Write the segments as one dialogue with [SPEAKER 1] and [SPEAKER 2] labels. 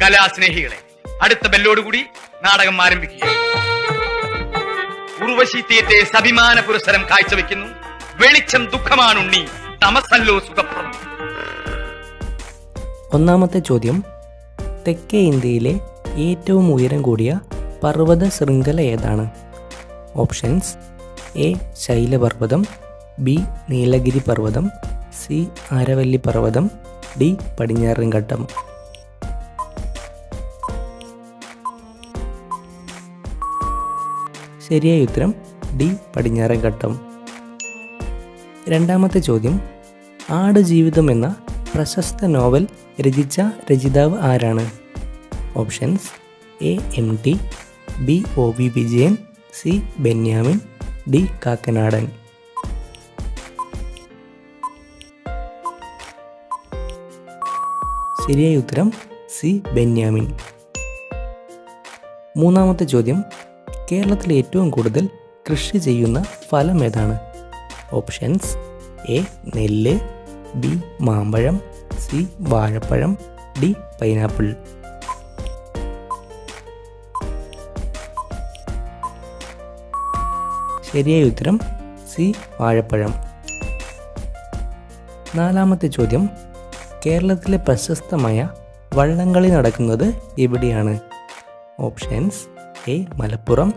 [SPEAKER 1] കലാസ്നേഹികളെ അടുത്ത ബെല്ലോടുകൂടി നാടകം ആരംഭിക്കുക. ഉർവശി തീയറ്റെ സഭിമാന പുരസ്സരം കാഴ്ചവെക്കുന്നു. വെളിച്ചം ദുഃഖമാണുണ്ണി തമസല്ലോ സുഖപ്രദം.
[SPEAKER 2] ഒന്നാമത്തെ ചോദ്യം. തെക്കേ ഇന്ത്യയിലെ ഏറ്റവും ഉയരം കൂടിയ പർവത ശൃംഖല ഏതാണ്? ഓപ്ഷൻസ് എ ശൈലപർവതം ബി നീലഗിരി പർവതം സി ആരവല്ലി പർവതം ഡി പടിഞ്ഞാറൻ ഘട്ടം. ശരിയായ ഉത്തരം ഡി പടിഞ്ഞാറൻ ഘട്ടം രണ്ടാമത്തെ ചോദ്യം ആട് ജീവിതം എന്ന പ്രശസ്ത നോവൽ രചിച്ച രചിതാവ് ആരാണ്? Options A M T B O V Vijayan C Benyamin D Kakkanadan. ശരിയായ ഉത്തരം സി ബെന്യാമിൻ. മൂന്നാമത്തെ ചോദ്യം കേരളത്തിൽ ഏറ്റവും കൂടുതൽ കൃഷി ചെയ്യുന്ന ഫലം ഏതാണ്? ഓപ്ഷൻസ് എ നെല്ല് ബി മാമ്പഴം സി വാഴപ്പഴം ഡി പൈനാപ്പിൾ. ശരിയായ ഉത്തരം സി വാഴപ്പഴം. നാലാമത്തെ ചോദ്യം. കേരളത്തിലെ പ്രശസ്തമായ വള്ളംകളി നടക്കുന്നത് എവിടെയാണ്? Options A Malappuram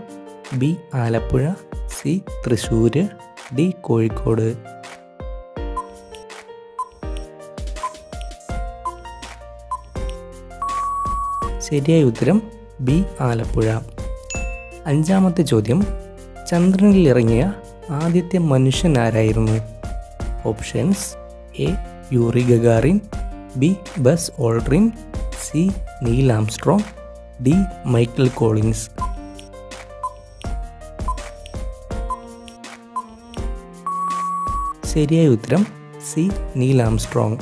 [SPEAKER 2] B Alappuzha C Thrissur D Kozhikode. ശരിയായ ഉത്തരം ബി ആലപ്പുഴ. അഞ്ചാമത്തെ ചോദ്യം ചന്ദ്രനിൽ ഇറങ്ങിയ ആദ്യത്തെ മനുഷ്യൻ ആരായിരുന്നു? Options A Yuri Gagarin B Buzz Aldrin C Neil Armstrong D Michael Collins. ശരിയായ ഉത്തരം സി നീൽ ആംസ്ട്രോങ്.